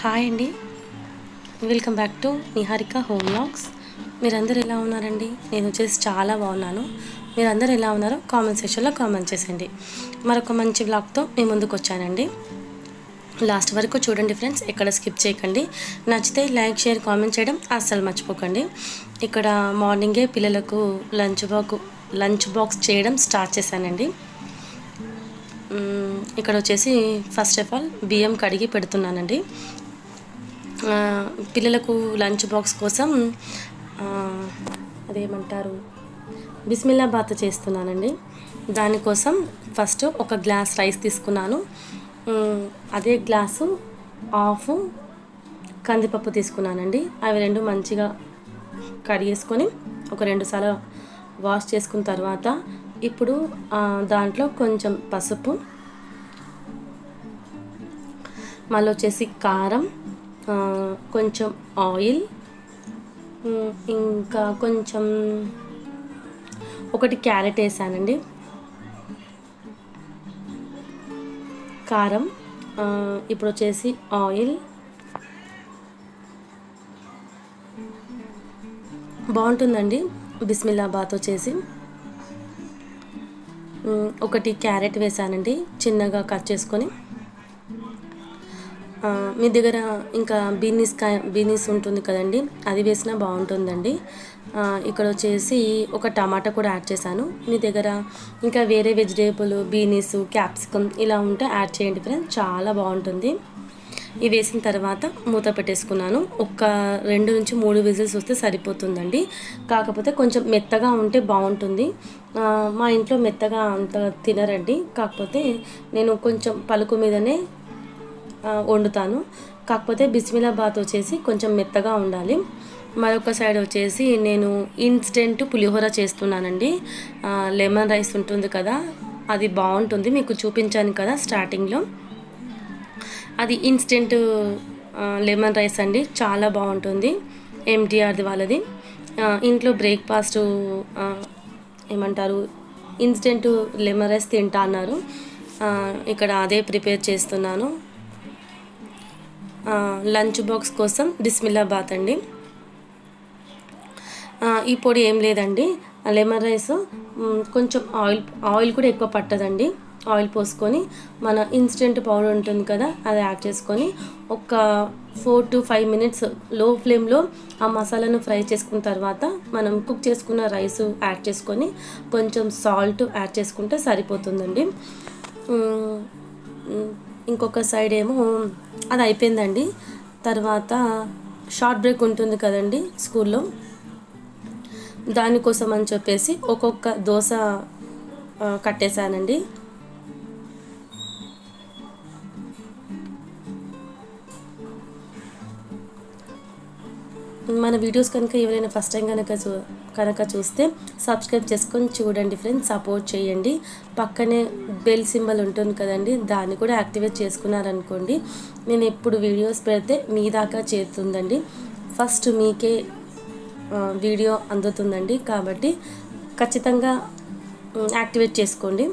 Hi అండి. Welcome back to Niharika home vlogs. మీరందరూ ఎలా ఉన్నారండి? నేను వచ్చేసి చాలా బాగున్నాను. మీరందరూ ఎలా ఉన్నారో కామెంట్ సెక్షన్లో కామెంట్ చేసండి మరొక మంచి వ్లాగ్తో మీ ముందుకు వచ్చానండి. లాస్ట్ వరకు చూడండి ఫ్రెండ్స్ ఎక్కడ స్కిప్ చేయకండి. నచ్చితే లైక్ షేర్ కామెంట్ చేయడం అస్సలు మర్చిపోకండి. ఇక్కడ మార్నింగే పిల్లలకు లంచ్ బాక్ లంచ్ బాక్స్ చేయడం స్టార్ట్ చేశానండి. ఇక్కడ వచ్చేసి ఫస్ట్ ఆఫ్ ఆల్ బియ్యం కడిగి పెడుతున్నానండి. పిల్లలకు లంచ్ బాక్స్ కోసం అదేమంటారు బిస్మిల్లా బాత్ చేస్తున్నానండి. దానికోసం ఫస్ట్ ఒక గ్లాస్ రైస్ తీసుకున్నాను. అదే గ్లాసు హాఫ్ కందిపప్పు తీసుకున్నానండి. అవి రెండు మంచిగా కడిగేసుకొని ఒక రెండు సార్లు వాష్ చేసుకున్న తర్వాత ఇప్పుడు దాంట్లో కొంచెం పసుపు మళ్ళీ వచ్చేసి కారం కొంచెం ఆయిల్ ఇంకా కొంచెం ఒకటి క్యారెట్ వేసానండి. కారం ఇప్పుడు వచ్చేసి ఆయిల్. బాగుంటుందండి బిస్మిల్లాబాత్ వచ్చేసి ఒకటి క్యారెట్ వేసానండి చిన్నగా కట్ చేసుకొని. మీ దగ్గర ఇంకా బీనీస్ కాయ బీనీస్ ఉంటుంది కదండి అది వేసినా బాగుంటుందండి. ఇక్కడ వచ్చేసి ఒక టమాటా కూడా యాడ్ చేశాను. మీ దగ్గర ఇంకా వేరే వెజిటేబుల్ బీనీస్ క్యాప్సికమ్ ఇలా ఉంటే యాడ్ చేయండి ఫ్రెండ్స్ చాలా బాగుంటుంది. ఇవి వేసిన తర్వాత మూత పెట్టేసుకున్నాను. ఒక రెండు నుంచి మూడు విజిల్స్ వస్తే సరిపోతుందండి. కాకపోతే కొంచెం మెత్తగా ఉంటే బాగుంటుంది. మా ఇంట్లో మెత్తగా అంత తినరండి. కాకపోతే నేను కొంచెం పలుకు మీదనే వండుతాను. కాకపోతే బిస్మిలాబాత్ వచ్చేసి కొంచెం మెత్తగా ఉండాలి. మరొక సైడ్ వచ్చేసి నేను ఇన్స్టెంట్ పులిహోర చేస్తున్నానండి. లెమన్ రైస్ ఉంటుంది కదా అది బాగుంటుంది. మీకు చూపించాను కదా స్టార్టింగ్లో. అది ఇన్స్టెంట్ లెమన్ రైస్ అండి. చాలా బాగుంటుంది. ఎంటీఆర్ది వాళ్ళది. ఇంట్లో బ్రేక్ఫాస్ట్ ఏమంటారు ఇన్స్టెంట్ లెమన్ రైస్ తింటా అన్నారు. ఇక్కడ అదే ప్రిపేర్ చేస్తున్నాను. లంచ్ బాక్స్ కోసం బిస్మిల్లాబాత్ అండి. ఈ పొడి ఏం లేదండి. లెమన్ రైస్ కొంచెం ఆయిల్ ఆయిల్ కూడా ఎక్కువ పట్టదండి. ఆయిల్ పోసుకొని మన ఇన్స్టెంట్ పౌడర్ ఉంటుంది కదా అది యాడ్ చేసుకొని ఒక ఫోర్ టు ఫైవ్ మినిట్స్లో ఫ్లేమ్లో ఆ మసాలాను ఫ్రై చేసుకున్న తర్వాత మనం కుక్ చేసుకున్న రైస్ యాడ్ చేసుకొని కొంచెం సాల్ట్ యాడ్ చేసుకుంటే సరిపోతుందండి. ఇంకొక సైడ్ ఏమో అది అయిపోయిందండి. తర్వాత షార్ట్ బ్రేక్ ఉంటుంది కదండి స్కూల్లో దానికోసం అని చెప్పేసి ఒక్కొక్క దోశ కట్టేశానండి. మన వీడియోస్ కనుక ఎవరైనా ఫస్ట్ టైం కనుక చూ కనుక చూస్తే సబ్స్క్రైబ్ చేసుకొని చూడండి ఫ్రెండ్స్ సపోర్ట్ చేయండి. పక్కనే బెల్ సింబల్ ఉంటుంది కదండి దాన్ని కూడా యాక్టివేట్ చేసుకున్నారనుకోండి నేను ఎప్పుడు వీడియోస్ పెడితే మీ దాకా చేరుతుందండి. ఫస్ట్ మీకే వీడియో అందుతుందండి. కాబట్టి ఖచ్చితంగా యాక్టివేట్ చేసుకోండి.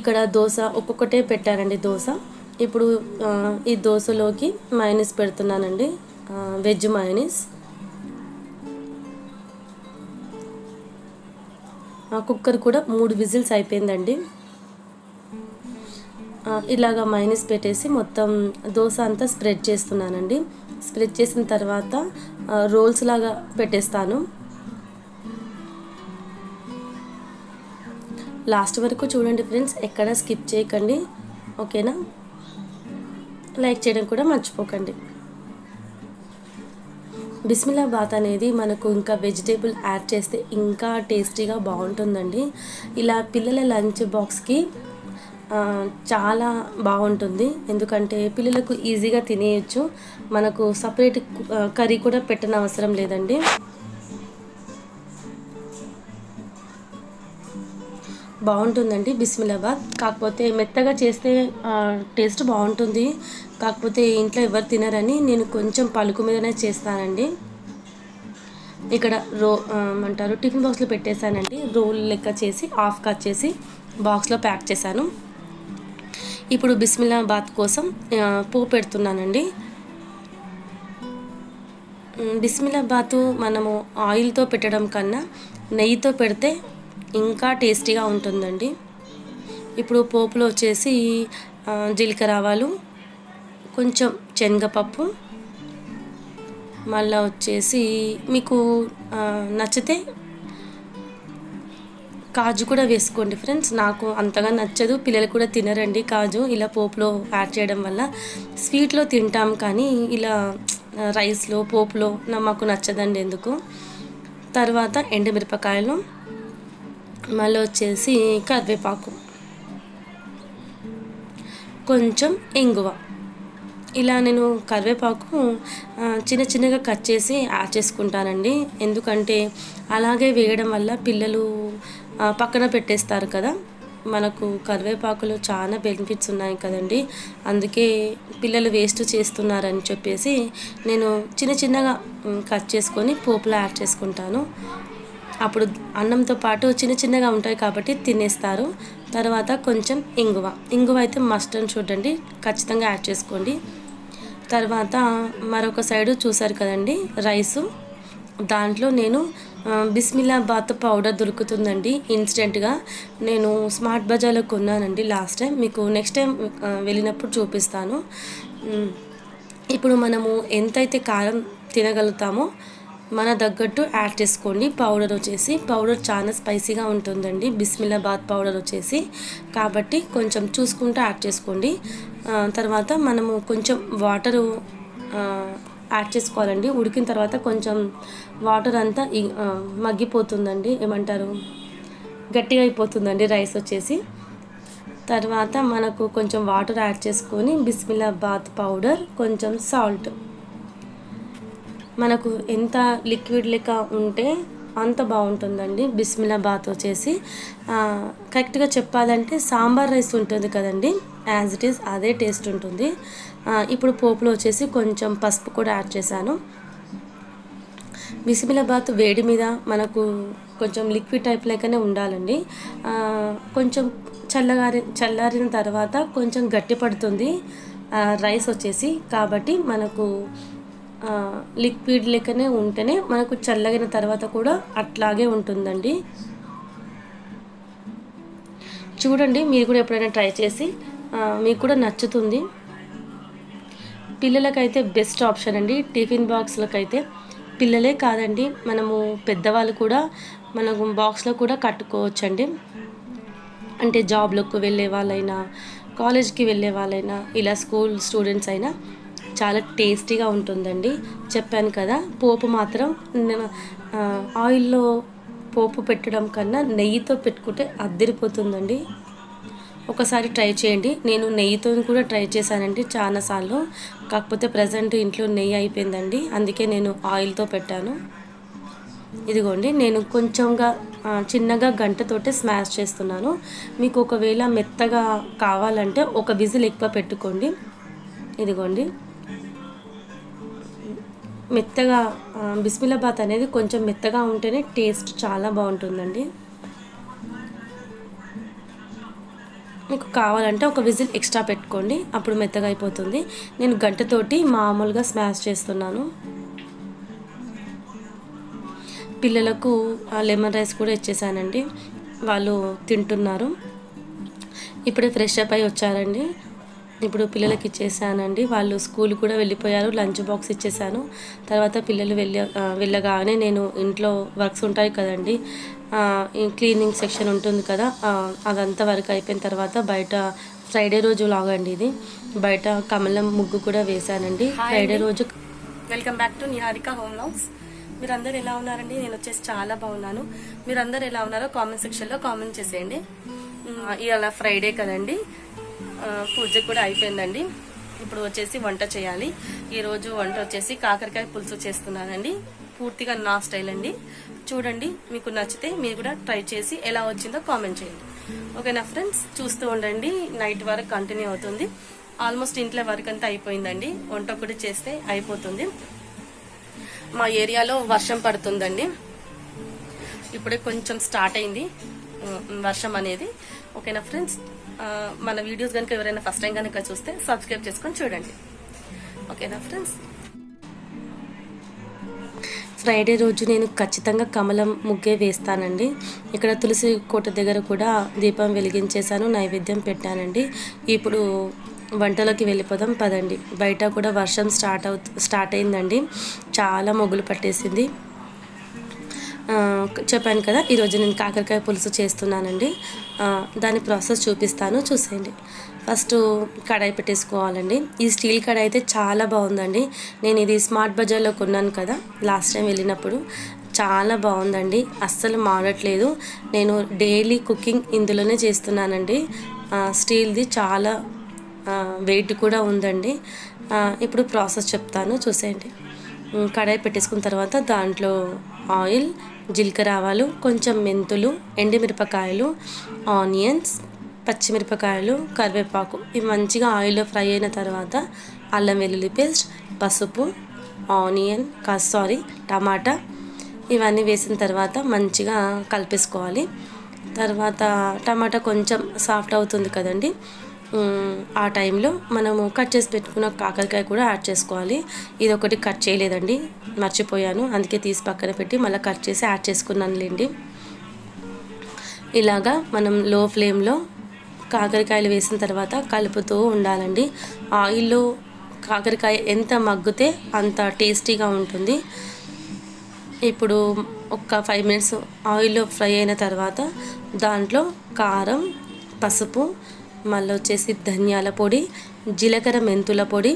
ఇక్కడ దోశ ఒక్కొక్కటే పెట్టారండి దోశ. ఇప్పుడు ఈ దోశలోకి మైనస్ పెడుతున్నానండి. Uh, వెజ్ మైనస్ కుక్కర్ కూడా మూడు విజిల్స్ అయిపోయిందండి. ఇలాగ ఇలాగా మైనస్ పెట్టేసి మొత్తం దోశ అంతా స్ప్రెడ్ చేస్తున్నానండి. స్ప్రెడ్ చేసిన తర్వాత రోల్స్ లాగా పెట్టేస్తాను. లాస్ట్ వరకు చూడండి ఫ్రెండ్స్ ఎక్కడ స్కిప్ చేయకండి. ఓకేనా లైక్ చేయడం కూడా మర్చిపోకండి. బిస్మిలా బాత్ అనేది మనకు ఇంకా వెజిటేబుల్ యాడ్ చేస్తే ఇంకా టేస్టీగా బాగుంటుందండి. ఇలా పిల్లల లంచ్ బాక్స్కి చాలా బాగుంటుంది. ఎందుకంటే పిల్లలకు ఈజీగా తినేయచ్చు. మనకు సపరేట్ కర్రీ కూడా పెట్టనవసరం లేదండి. బాగుంటుందండి బిస్మిలాబాద్. కాకపోతే మెత్తగా చేస్తే టేస్ట్ బాగుంటుంది. కాకపోతే ఇంట్లో ఎవరు తినరని నేను కొంచెం పలుకు మీదనే చేస్తానండి. ఇక్కడ రో అంటారు టిఫిన్ బాక్స్లో పెట్టేశానండి. రోల్ లెక్క చేసి హాఫ్ కట్ చేసి బాక్స్లో ప్యాక్ చేశాను. ఇప్పుడు బిస్మిల్లాబాద్ కోసం పువ్వు పెడుతున్నానండి. బిస్మిలాబాత్ మనము ఆయిల్తో పెట్టడం కన్నా నెయ్యితో పెడితే ఇంకా టేస్టీగా ఉంటుందండి. ఇప్పుడు పోపులో వచ్చేసి జీలకర్ర ఆవాలు కొంచెం శనగపప్పు మళ్ళా వచ్చేసి మీకు నచ్చితే కాజు కూడా వేసుకోండి ఫ్రెండ్స్. నాకు అంతగా నచ్చదు పిల్లలు కూడా తినరండి కాజు. ఇలా పోపులో యాడ్ చేయడం వల్ల స్వీట్లో తింటాం కానీ ఇలా రైస్లో పోపులో నా మాకు నచ్చదండి ఎందుకు? తర్వాత ఎండుమిరపకాయలు మళ్ళీ వచ్చేసి కరివేపాకు. కొంచెం ఇంగువ ఇలా నేను కరివేపాకు చిన్న చిన్నగా కట్ చేసి యాడ్ చేసుకుంటానండి. ఎందుకంటే అలాగే వేయడం వల్ల పిల్లలు పక్కన పెట్టేస్తారు కదా. మనకు కరివేపాకులో చాలా బెనిఫిట్స్ ఉన్నాయి కదండి. అందుకే పిల్లలు వేస్ట్ చేస్తున్నారని చెప్పేసి నేను చిన్న చిన్నగా కట్ చేసుకొని పోపులో యాడ్ చేసుకుంటాను. అప్పుడు అన్నంతో పాటు చిన్న చిన్నగా ఉంటాయి కాబట్టి తినేస్తారు. తర్వాత కొంచెం ఇంగువ. ఇంగువ అయితే మస్ట్ అని చూడండి. ఖచ్చితంగా యాడ్ చేసుకోండి. తర్వాత మరొక సైడు చూసారు కదండి రైసు దాంట్లో నేను ఆ, బిస్మిల్లా బాత్ పౌడర్ దొరుకుతుందండి ఇన్స్టెంట్గా నేను స్మార్ట్ బజార్లో కొన్నానండి లాస్ట్ టైం మీకు నెక్స్ట్ టైం వెళ్ళినప్పుడు చూపిస్తాను. ఇప్పుడు మనము ఎంతైతే కారం తినగలుగుతామో మన తగ్గట్టు యాడ్ చేసుకోండి. పౌడర్ వచ్చేసి పౌడర్ చాలా స్పైసీగా ఉంటుందండి. బిస్మిల్లాబాద్ పౌడర్ వచ్చేసి. కాబట్టి కొంచెం చూసుకుంటూ యాడ్ చేసుకోండి. తర్వాత మనము కొంచెం వాటరు యాడ్ చేసుకోవాలండి. ఉడికిన తర్వాత కొంచెం వాటర్ అంతా మగ్గిపోతుందండి. ఏమంటారు? గట్టిగా అయిపోతుందండి రైస్ వచ్చేసి. తర్వాత మనకు కొంచెం వాటర్ యాడ్ చేసుకొని బిస్మిల్లాబాద్ పౌడర్ కొంచెం సాల్ట్ మనకు ఎంత లిక్విడ్ లెక్క ఉంటే అంత బాగుంటుందండి. బిస్మిలా బాత్ వచ్చేసి కరెక్ట్గా చెప్పాలంటే సాంబార్ రైస్ ఉంటుంది కదండి. యాజ్ ఇట్ ఈస్ అదే టేస్ట్ ఉంటుంది. ఇప్పుడు పోపులో వచ్చేసి కొంచెం పసుపు కూడా యాడ్ చేశాను. బిసిమిలాబాత్ వేడి మీద మనకు కొంచెం లిక్విడ్ టైప్ లెక్కనే ఉండాలండి. కొంచెం చల్లగారి చల్లారిన తర్వాత కొంచెం గట్టి పడుతుంది. రైస్ వచ్చేసి. కాబట్టి మనకు లిక్విడ్ లెక్కనే ఉంటేనే మనకు చల్లగిన తర్వాత కూడా అట్లాగే ఉంటుందండి. చూడండి మీరు కూడా ఎప్పుడైనా ట్రై చేసి మీకు కూడా నచ్చుతుంది. పిల్లలకైతే బెస్ట్ ఆప్షన్ అండి. టిఫిన్ బాక్స్లకైతే పిల్లలే కాదండి మనము పెద్దవాళ్ళు కూడా మనకు బాక్స్లో కూడా కట్టుకోవచ్చండి. అంటే జాబ్లకు వెళ్ళే వాళ్ళైనా కాలేజ్కి వెళ్ళే వాళ్ళైనా ఇలా స్కూల్ స్టూడెంట్స్ అయినా చాలా టేస్టీగా ఉంటుందండి. చెప్పాను కదా పోపు మాత్రం నేను, ఆయిల్లో పోపు పెట్టడం కన్నా నెయ్యితో పెట్టుకుంటే అద్దరిపోతుందండి. ఒకసారి ట్రై చేయండి. నేను నెయ్యితో కూడా ట్రై చేశానండి చాలాసార్లు. కాకపోతే ప్రజెంట్ ఇంట్లో నెయ్యి అయిపోయిందండి. అందుకే నేను ఆయిల్తో పెట్టాను. ఇదిగోండి నేను కొంచెంగా చిన్నగా గంటతోటే స్మాష్ చేస్తున్నాను. మీకు ఒకవేళ మెత్తగా కావాలంటే ఒక విజిల్ ఎక్కువ పెట్టుకోండి. ఇదిగోండి. మెత్తగా ఆ, బిస్మిల్లాబాత్ అనేది కొంచెం మెత్తగా ఉంటేనే టేస్ట్ చాలా బాగుంటుందండి. మీకు కావాలంటే ఒక విజిల్ ఎక్స్ట్రా పెట్టుకోండి అప్పుడు మెత్తగా అయిపోతుంది. నేను గంటతోటి మామూలుగా స్మాష్ చేస్తున్నాను. పిల్లలకు లెమన్ రైస్ కూడా ఇచ్చేసానండి. వాళ్ళు తింటున్నారు. ఇప్పుడే ఫ్రెష్ అప్ అయి వచ్చారండి. ఇప్పుడు పిల్లలకి ఇచ్చేసానండి. వాళ్ళు స్కూల్ కూడా వెళ్ళిపోయారు. లంచ్ బాక్స్ ఇచ్చేసాను. తర్వాత పిల్లలు వెళ్ళ వెళ్ళగానే నేను ఇంట్లో వర్క్స్ ఉంటాయి కదండి. క్లీనింగ్ సెక్షన్ ఉంటుంది కదా అదంతా వర్క్ అయిపోయిన తర్వాత బయట ఫ్రైడే రోజు లాగండి ఇది. బయట కమలం ముగ్గు కూడా వేశానండి. ఫ్రైడే రోజు welcome back to Niharika home vlogs. మీరందరూ ఎలా ఉన్నారండి? నేను వచ్చేసి చాలా బాగున్నాను. మీరందరూ ఎలా ఉన్నారో కామెంట్ సెక్షన్లో కామెంట్ చేసేయండి. ఇవాళ ఫ్రైడే కదండి. పూజ కూడా అయిపోయిందండి. ఇప్పుడు వచ్చేసి వంట చేయాలి. ఈరోజు వంట వచ్చేసి కాకరకాయ పులుసు చేస్తున్నానండి. పూర్తిగా నా స్టైల్ అండి. చూడండి మీకు నచ్చితే మీరు కూడా ట్రై చేసి ఎలా వచ్చిందో కామెంట్ చేయండి. ఓకేనా ఫ్రెండ్స్? చూస్తూ ఉండండి. నైట్ వరకు కంటిన్యూ అవుతుంది. ఆల్మోస్ట్ ఇంట్లో వర్క్ అంతా అయిపోయిందండి. వంట కూడా చేస్తే అయిపోతుంది. మా ఏరియాలో వర్షం పడుతుందండి. ఇప్పుడే కొంచెం స్టార్ట్ అయింది. వర్షం అనేది. ఓకేనా ఫ్రెండ్స్? మన వీడియోస్ కనుక ఎవరైనా ఫస్ట్ టైం కనుక చూస్తే సబ్స్క్రైబ్ చేసుకొని చూడండి. ఓకేనా ఫ్రెండ్స్ ఫ్రైడే రోజు నేను ఖచ్చితంగా కమలం ముగ్గే వేస్తానండి. ఇక్కడ తులసి కోట దగ్గర కూడా దీపం వెలిగించేశాను నైవేద్యం పెట్టానండి. ఇప్పుడు వంటలోకి వెళ్ళిపోదాం పదండి. బయట కూడా వర్షం స్టార్ట్ అవు స్టార్ట్ అయిందండి. చాలా మొగ్గులు పట్టేసింది. చెప్పాను కదా ఈరోజు నేను కాకరకాయ పులుసు చేస్తున్నానండి. దాని ప్రాసెస్ చూపిస్తాను చూసేయండి. ఫస్ట్ కడాయి పెట్టేసుకోవాలండి. ఈ స్టీల్ కడాయి అయితే చాలా బాగుందండి. నేను ఇది స్మార్ట్ బజార్లో కొన్నాను కదా లాస్ట్ టైం వెళ్ళినప్పుడు. చాలా బాగుందండి. అస్సలు మాడట్లేదు నేను డైలీ కుకింగ్ ఇందులోనే చేస్తున్నానండి. స్టీల్ది చాలా వెయిట్ కూడా ఉందండి. ఇప్పుడు ప్రాసెస్ చెప్తాను చూసేయండి. కడాయి పెట్టేసుకున్న తర్వాత దాంట్లో ఆయిల్ జీలకర్ర ఆవాలు కొంచెం మెంతులు ఎండుమిరపకాయలు ఆనియన్స్ పచ్చిమిరపకాయలు కరివేపాకు. ఇవి మంచిగా ఆయిల్లో ఫ్రై అయిన తర్వాత అల్లం వెల్లుల్లి పేస్ట్ పసుపు ఆనియన్ కా సారీ టమాటా ఇవన్నీ వేసిన తర్వాత మంచిగా కలిపేసుకోవాలి. తర్వాత టమాటా కొంచెం సాఫ్ట్ అవుతుంది కదండి. ఆ టైంలో మనము కట్ చేసి పెట్టుకున్న కాకరకాయ కూడా యాడ్ చేసుకోవాలి. ఇది ఒకటి కట్ చేయలేదండి. మర్చిపోయాను. అందుకే తీసి పక్కన పెట్టి మళ్ళీ కట్ చేసి యాడ్ చేసుకున్నానులేండి. ఇలాగా మనం లో ఫ్లేమ్లో కాకరకాయలు వేసిన తర్వాత కలుపుతూ ఉండాలండి. ఆయిల్లో కాకరకాయ ఎంత మగ్గితే అంత టేస్టీగా ఉంటుంది. ఇప్పుడు ఒక ఫైవ్ మినిట్స్ ఆయిల్లో ఫ్రై అయిన తర్వాత దాంట్లో కారం పసుపు మళ్ళీ వచ్చేసి ధనియాల పొడి జీలకర్ర మెంతుల పొడి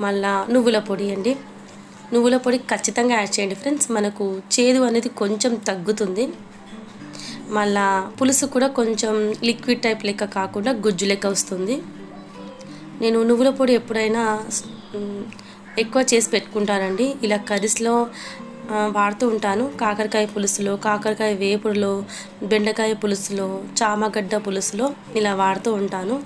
మళ్ళా నువ్వుల పొడి అండి. నువ్వుల పొడి ఖచ్చితంగా యాడ్ చేయండి ఫ్రెండ్స్. మనకు చేదు అనేది కొంచెం తగ్గుతుంది. మళ్ళా పులుసు కూడా కొంచెం లిక్విడ్ టైప్ లెక్క కాకుండా గుజ్జు లెక్క వస్తుంది. నేను నువ్వుల పొడి ఎప్పుడైనా ఎక్కువ చేసి పెట్టుకుంటానండి. ఇలా కర్రీస్లో వాడుతూ ఉంటాను. కాకరకాయ పులుసులో కాకరకాయ వేపుడులో బెండకాయ పులుసులో చామగడ్డ పులుసులో ఇలా వాడుతూ ఉంటాను.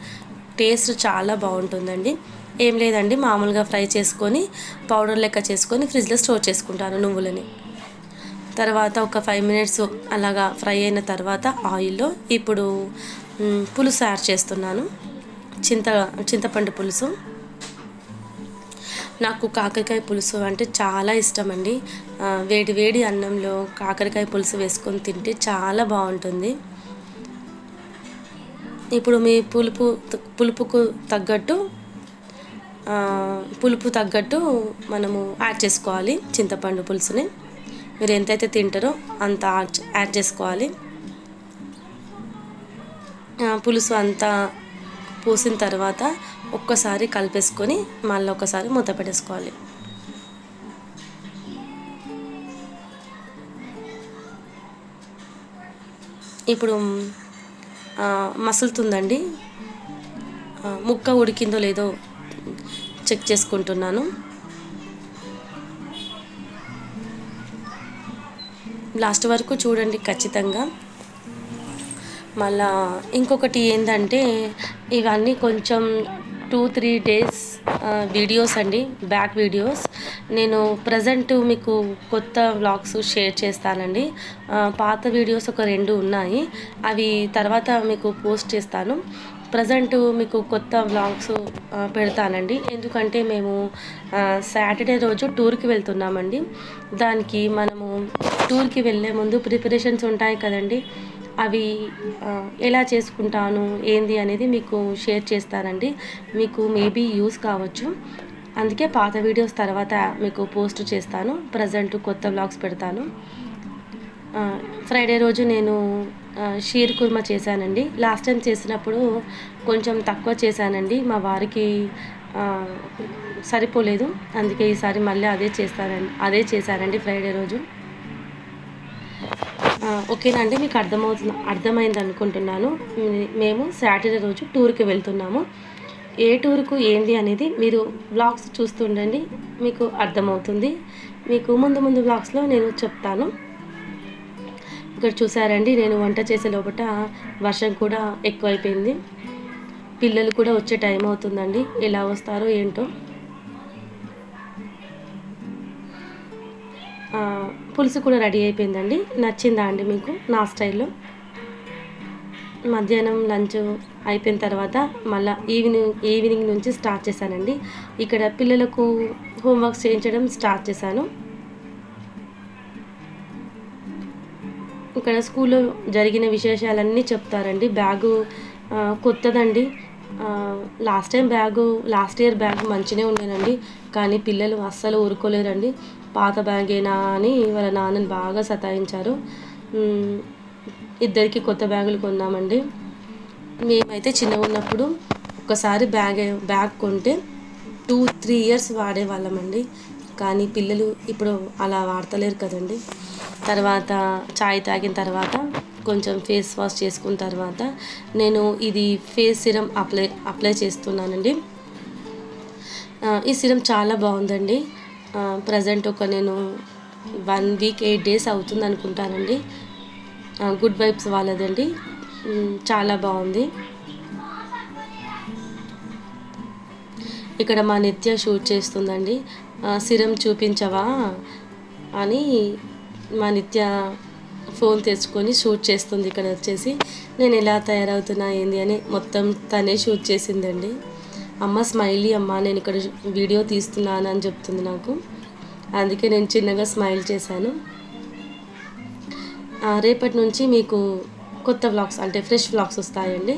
టేస్ట్ చాలా బాగుంటుందండి. ఏం లేదండి మామూలుగా ఫ్రై చేసుకొని పౌడర్ లెక్క చేసుకొని ఫ్రిడ్జ్లో స్టోర్ చేసుకుంటాను నువ్వులని. తర్వాత ఒక ఫైవ్ మినిట్స్ అలాగా ఫ్రై అయిన తర్వాత ఆయిల్లో ఇప్పుడు పులుసు యాడ్ చేస్తున్నాను. చింత చింతపండు పులుసు. నాకు కాకరకాయ పులుసు అంటే చాలా ఇష్టం అండి వేడి వేడి అన్నంలో కాకరకాయ పులుసు వేసుకొని తింటే చాలా బాగుంటుంది. ఇప్పుడు మీ పులుపు పులుపుకు తగ్గట్టు పులుపు తగ్గట్టు మనము యాడ్ చేసుకోవాలి చింతపండు పులుసుని. మీరు ఎంతైతే తింటారో అంత యాడ్ యాడ్ చేసుకోవాలి. పులుసు అంతా పోసిన తర్వాత ఒక్కసారి కలిపేసుకొని మళ్ళీ ఒకసారి మూత పెట్టేసుకోవాలి. ఇప్పుడు మసులుతుందండి. ముక్క ఉడికిందో లేదో చెక్ చేసుకుంటున్నాను. లాస్ట్ వరకు చూడండి ఖచ్చితంగా. మళ్ళా ఇంకొకటి ఏంటంటే ఇవన్నీ కొంచెం టూ త్రీ డేస్ వీడియోస్ అండి బ్యాక్ వీడియోస్ నేను ప్రజెంట్ మీకు కొత్త వ్లాగ్స్ షేర్ చేస్తానండి. పాత వీడియోస్ ఒక రెండు ఉన్నాయి. అవి తర్వాత మీకు పోస్ట్ చేస్తాను. ప్రజెంట్ మీకు కొత్త వ్లాగ్స్ పెడతానండి. ఎందుకంటే మేము సాటర్డే రోజు టూర్కి వెళ్తున్నామండి. దానికి మనము టూర్కి వెళ్ళే ముందు ప్రిపరేషన్స్ ఉంటాయి కదండి. అవి ఎలా చేసుకుంటాను ఏంది అనేది మీకు షేర్ చేస్తానండి. మీకు మేబీ యూస్ కావచ్చు. అందుకే పాత వీడియోస్ తర్వాత మీకు పోస్ట్ చేస్తాను. ప్రజెంట్ కొత్త బ్లాగ్స్ పెడతాను. ఫ్రైడే రోజు నేను షీర్ కుర్మా చేశానండి. లాస్ట్ టైం చేసినప్పుడు కొంచెం తక్కువ చేశానండి. మా వారికి సరిపోలేదు. అందుకే ఈసారి మళ్ళీ అదే చేస్తానండి అదే చేశానండి ఫ్రైడే రోజు. ఓకేనండి ఓకేనా అండి మీకు అర్థమవుతుంది అర్థమైంది అనుకుంటున్నాను. మేము సాటర్డే రోజు టూర్కి వెళ్తున్నాము. ఏ టూర్కు ఏంది అనేది మీరు బ్లాగ్స్ చూస్తుండండి మీకు అర్థమవుతుంది. మీకు ముందు ముందు బ్లాగ్స్లో నేను చెప్తాను. ఇక్కడ చూసారండి నేను వంట చేసే లోపల వర్షం కూడా ఎక్కువైపోయింది. పిల్లలు కూడా వచ్చే టైం అవుతుందండి. ఎలా వస్తారో ఏంటో. పులుసు కూడా రెడీ అయిపోయిందండి. నచ్చిందా అండి మీకు నా స్టైల్లో? మధ్యాహ్నం లంచ్ అయిపోయిన తర్వాత మళ్ళీ ఈవినింగ్ ఈవినింగ్ నుంచి స్టార్ట్ చేశానండి. ఇక్కడ పిల్లలకు హోంవర్క్స్ చేయించడం స్టార్ట్ చేశాను. ఇక్కడ స్కూల్లో జరిగిన విశేషాలన్నీ చెప్తారండి. Bag కొత్తదండి. Last time bag last year bag మంచిగా ఉండేనండి. కానీ పిల్లలు అస్సలు ఊరుకోలేరండి. పాత బ్యాగేనా అని వాళ్ళ నాన్నని బాగా సతాయించారు. ఇద్దరికి కొత్త బ్యాగులు కొన్నామండి. మేమైతే చిన్నగా ఉన్నప్పుడు ఒకసారి బ్యాగ్ బ్యాగ్ కొంటే టూ త్రీ ఇయర్స్ వాడేవాళ్ళమండి. కానీ పిల్లలు ఇప్పుడు అలా వాడతలేరు కదండి. తర్వాత చాయ్ తాగిన తర్వాత కొంచెం ఫేస్ వాష్ చేసుకున్న తర్వాత నేను ఇది ఫేస్ సిరం అప్లై అప్లై చేస్తున్నానండి. ఈ సిరం చాలా బాగుందండి. ప్రజెంట్ ఒక నేను వన్ వీక్ ఎయిట్ డేస్ అవుతుంది అనుకుంటానండి. గుడ్ వైబ్స్ వాళ్ళదండి. చాలా బాగుంది. ఇక్కడ మా నిత్య షూట్ చేస్తుందండి. సిరం చూపించవా అని మా నిత్య ఫోన్ తెచ్చుకొని షూట్ చేస్తుంది ఇక్కడ వచ్చేసి. నేను ఎలా తయారవుతున్నా ఏంది అని మొత్తం తనే షూట్ చేసిందండి. అమ్మ స్మైలీ అమ్మ నేను ఇక్కడ వీడియో తీస్తున్నాను అని చెప్తుంది నాకు. అందుకే నేను చిన్నగా స్మైల్ చేశాను. రేపటి నుంచి మీకు కొత్త వ్లాగ్స్ అంటే ఫ్రెష్ వ్లాగ్స్ వస్తాయండి.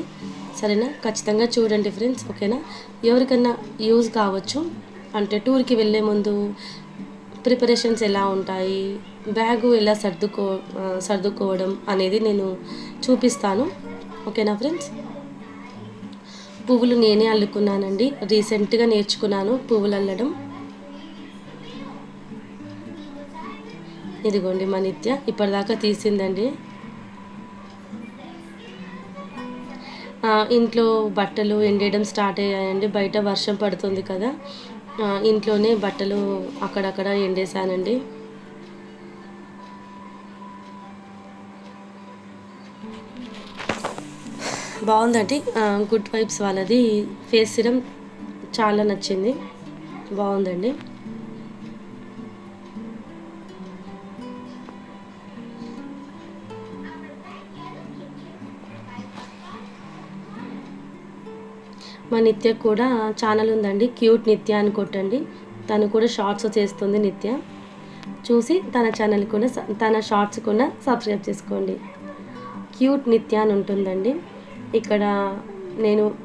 సరేనా? ఖచ్చితంగా చూడండి ఫ్రెండ్స్ ఓకేనా? ఎవరికన్నా యూజ్ కావచ్చు. అంటే టూర్కి వెళ్ళే ముందు ప్రిపరేషన్స్ ఎలా ఉంటాయి బ్యాగు ఎలా సర్దుకో సర్దుకోవడం అనేది నేను చూపిస్తాను. ఓకేనా ఫ్రెండ్స్? పువ్వులు నేనే అల్లుకున్నానండి. రీసెంట్గా నేర్చుకున్నాను పువ్వులు అల్లడం. ఇదిగోండి మా నిత్య ఇప్పటిదాకా తీసిందండి. ఇంట్లో బట్టలు ఎండేయడం స్టార్ట్ అయ్యాయండి. బయట వర్షం పడుతుంది కదా. ఇంట్లోనే బట్టలు అక్కడక్కడ ఎండేసానండి బాగుందండి. గుడ్ వైబ్స్ వాళ్ళది ఫేస్ సిరం చాలా నచ్చింది. బాగుందండి. మా నిత్య కూడా ఛానల్ ఉందండి. క్యూట్ నిత్య అని కొట్టండి. తను కూడా షార్ట్స్ చేస్తుంది నిత్య. చూసి తన ఛానల్ కూడా తన షార్ట్స్ కూడా సబ్స్క్రైబ్ చేసుకోండి. క్యూట్ నిత్య అని ఉంటుందండి. ఇక్కడ నేను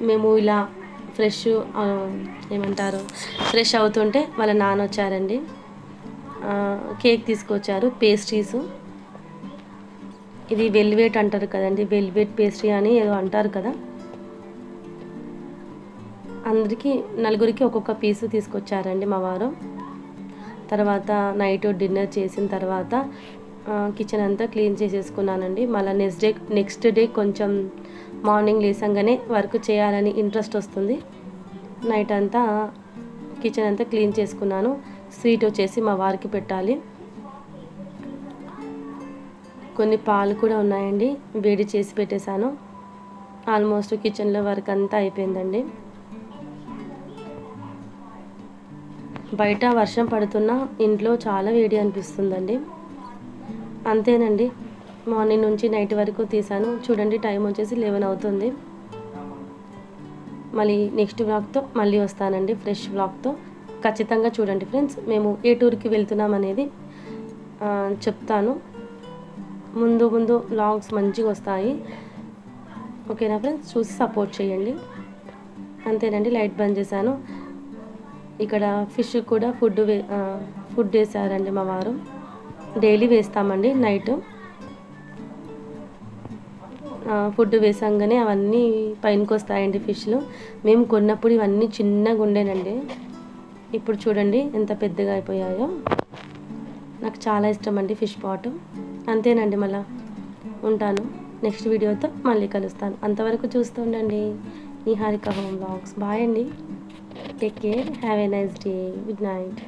మేము ఇలా ఫ్రెష్ ఏమంటారు ఫ్రెష్ అవుతుంటే వాళ్ళ నాన్న వచ్చారండి. కేక్ తీసుకొచ్చారు పేస్ట్రీస్ ఇది వెల్వేట్ అంటారు కదండి వెల్వేట్ పేస్ట్రీ అని ఏదో అంటారు కదా. అందరికీ నలుగురికి ఒక్కొక్క పీసు తీసుకొచ్చారండి మా వారు. తర్వాత నైట్ డిన్నర్ చేసిన తర్వాత కిచెన్ అంతా క్లీన్ చేసేసుకున్నానండి. మళ్ళీ నెక్స్ట్ డే నెక్స్ట్ డే కొంచెం మార్నింగ్ లేసంగానే వర్క్ చేయాలని ఇంట్రెస్ట్ వస్తుంది. నైట్ అంతా కిచెన్ అంతా క్లీన్ చేసుకున్నాను. స్వీట్ వచ్చేసి మా వారికి పెట్టాలి. కొన్ని పాలు కూడా ఉన్నాయండి. వేడి చేసి పెట్టేశాను. ఆల్మోస్ట్ కిచెన్లో వర్క్ అంతా అయిపోయిందండి. బయట వర్షం పడుతున్నా ఇంట్లో చాలా వేడి అనిపిస్తుందండి. అంతేనండి. మార్నింగ్ నుంచి నైట్ వరకు తీసాను. చూడండి టైం వచ్చేసి లెవెన్ అవుతుంది. మళ్ళీ నెక్స్ట్ వ్లాగ్తో మళ్ళీ వస్తానండి ఫ్రెష్ వ్లాగ్తో. ఖచ్చితంగా చూడండి ఫ్రెండ్స్ మేము ఏ టూర్కి వెళ్తున్నాం అనేది చెప్తాను. ముందు ముందు వ్లాగ్స్ మంచిగా వస్తాయి. ఓకేనా ఫ్రెండ్స్? చూసి సపోర్ట్ చేయండి. అంతేనండి లైట్ బంద్ చేశాను. ఇక్కడ ఫిష్ కూడా ఫుడ్ వే ఫుడ్ వేసారండి మా వారు. డైలీ వేస్తామండి నైట్. ఫుడ్ వేసాగానే అవన్నీ పైనకి వస్తాయండి ఫిష్లు. మేము కొన్నప్పుడు ఇవన్నీ చిన్నగా ఉండేనండి. ఇప్పుడు చూడండి ఎంత పెద్దగా అయిపోయాయో. నాకు చాలా ఇష్టం అండి ఫిష్ పాట్. అంతేనండి మళ్ళా. ఉంటాను. నెక్స్ట్ వీడియోతో మళ్ళీ కలుస్తాను. అంతవరకు చూస్తూ ఉండండి. Niharika home vlogs. బాయ్ అండి. Take care. Have a nice day. Good night.